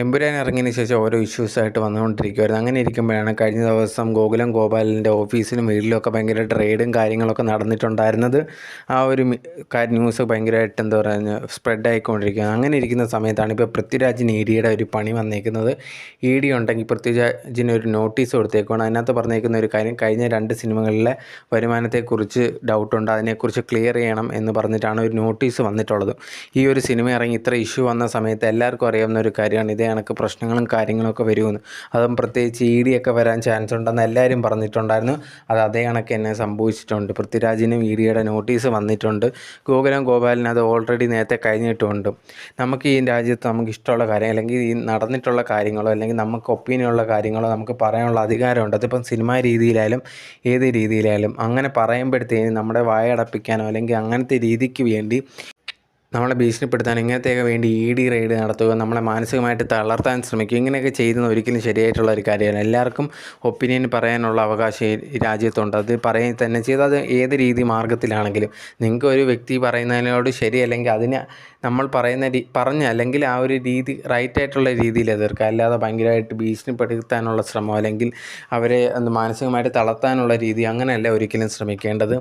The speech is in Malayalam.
എമ്പുരാൻ ഇറങ്ങിയതിന് ശേഷം ഓരോ ഇഷ്യൂസായിട്ട് വന്നുകൊണ്ടിരിക്കുമായിരുന്നു അങ്ങനെ ഇരിക്കുമ്പോഴാണ് കഴിഞ്ഞ ദിവസം ഗോകുലം ഗോപാലിന്റെ ഓഫീസിലും വീട്ടിലുമൊക്കെ ഭയങ്കര ട്രേഡും കാര്യങ്ങളൊക്കെ നടന്നിട്ടുണ്ടായിരുന്നത്. ആ ഒരു ന്യൂസ് ഭയങ്കരമായിട്ട് എന്താ പറയുക സ്പ്രെഡ് ആയിക്കൊണ്ടിരിക്കുകയാണ്. അങ്ങനെ ഇരിക്കുന്ന സമയത്താണ് ഇപ്പോൾ പൃഥ്വിരാജിന് ഇ ഡിയുടെ ഒരു പണി വന്നേക്കുന്നത്. ഇ ഡി ഉണ്ടെങ്കിൽ പൃഥ്വിരാജിന് ഒരു നോട്ടീസ് കൊടുത്തേക്കുവാണ്. അതിനകത്ത് പറഞ്ഞേക്കുന്ന ഒരു കാര്യം കഴിഞ്ഞ രണ്ട് സിനിമകളിലെ വരുമാനത്തെക്കുറിച്ച് ഡൗട്ടുണ്ട് അതിനെക്കുറിച്ച് ക്ലിയർ ചെയ്യണം എന്ന് പറഞ്ഞിട്ടാണ് ഒരു നോട്ടീസ് വന്നിട്ടുള്ളത്. ഈ ഒരു സിനിമ ഇറങ്ങി ഇത്ര ഇഷ്യൂ വന്ന സമയത്ത് എല്ലാവർക്കും അറിയാവുന്ന ഒരു കാര്യമാണ്. ഇതേ കണക്ക് പ്രശ്നങ്ങളും കാര്യങ്ങളൊക്കെ വരുമെന്ന്. അതും പ്രത്യേകിച്ച് ഇ വരാൻ ചാൻസ് ഉണ്ടെന്ന് എല്ലാവരും പറഞ്ഞിട്ടുണ്ടായിരുന്നു. അത് അതേ കണക്ക് തന്നെ സംഭവിച്ചിട്ടുണ്ട്. പൃഥ്വിരാജിനും ഇ ഡിയുടെ നോട്ടീസ് വന്നിട്ടുണ്ട്. ഗോകുലം ഗോപാലിന് അത് ഓൾറെഡി നേരത്തെ കഴിഞ്ഞിട്ടുമുണ്ട് നമുക്ക് ഈ രാജ്യത്ത് നമുക്ക് ഇഷ്ടമുള്ള കാര്യം അല്ലെങ്കിൽ ഈ നടന്നിട്ടുള്ള കാര്യങ്ങളോ അല്ലെങ്കിൽ നമുക്ക് ഒപ്പീനിയുള്ള കാര്യങ്ങളോ നമുക്ക് പറയാനുള്ള അധികാരമുണ്ട്. അതിപ്പം സിനിമാ രീതിയിലായാലും ഏത് രീതിയിലായാലും അങ്ങനെ പറയുമ്പോഴത്തേനും നമ്മുടെ വായടപ്പിക്കാനോ അല്ലെങ്കിൽ അങ്ങനത്തെ രീതിക്ക് വേണ്ടി നമ്മളെ ഭീഷണിപ്പെടുത്താൻ ഇങ്ങനത്തെയൊക്കെ വേണ്ടി ഇ ഡി റെയ്ഡ് നടത്തുക നമ്മളെ മാനസികമായിട്ട് തളർത്താൻ ശ്രമിക്കുക ഇങ്ങനെയൊക്കെ ചെയ്യുന്നത് ഒരിക്കലും ശരിയായിട്ടുള്ള ഒരു കാര്യമല്ല. എല്ലാവർക്കും ഒപ്പീനിയൻ പറയാനുള്ള അവകാശം ഈ രാജ്യത്തുണ്ട്. അത് പറയുക തന്നെ ചെയ്ത് അത് ഏത് രീതി മാർഗത്തിലാണെങ്കിലും നിങ്ങൾക്ക് ഒരു വ്യക്തി പറയുന്നതിനോട് ശരിയല്ലെങ്കിൽ അതിന് നമ്മൾ പറയുന്ന രീ പറഞ്ഞ അല്ലെങ്കിൽ ആ ഒരു രീതി റൈറ്റ് ആയിട്ടുള്ള രീതിയിൽ എതിർക്കുക. അല്ലാതെ ഭയങ്കരമായിട്ട് ഭീഷണിപ്പെടുത്താനുള്ള ശ്രമം അല്ലെങ്കിൽ അവരെ മാനസികമായിട്ട് തളർത്താനുള്ള രീതി അങ്ങനെയല്ല ഒരിക്കലും ശ്രമിക്കേണ്ടത്.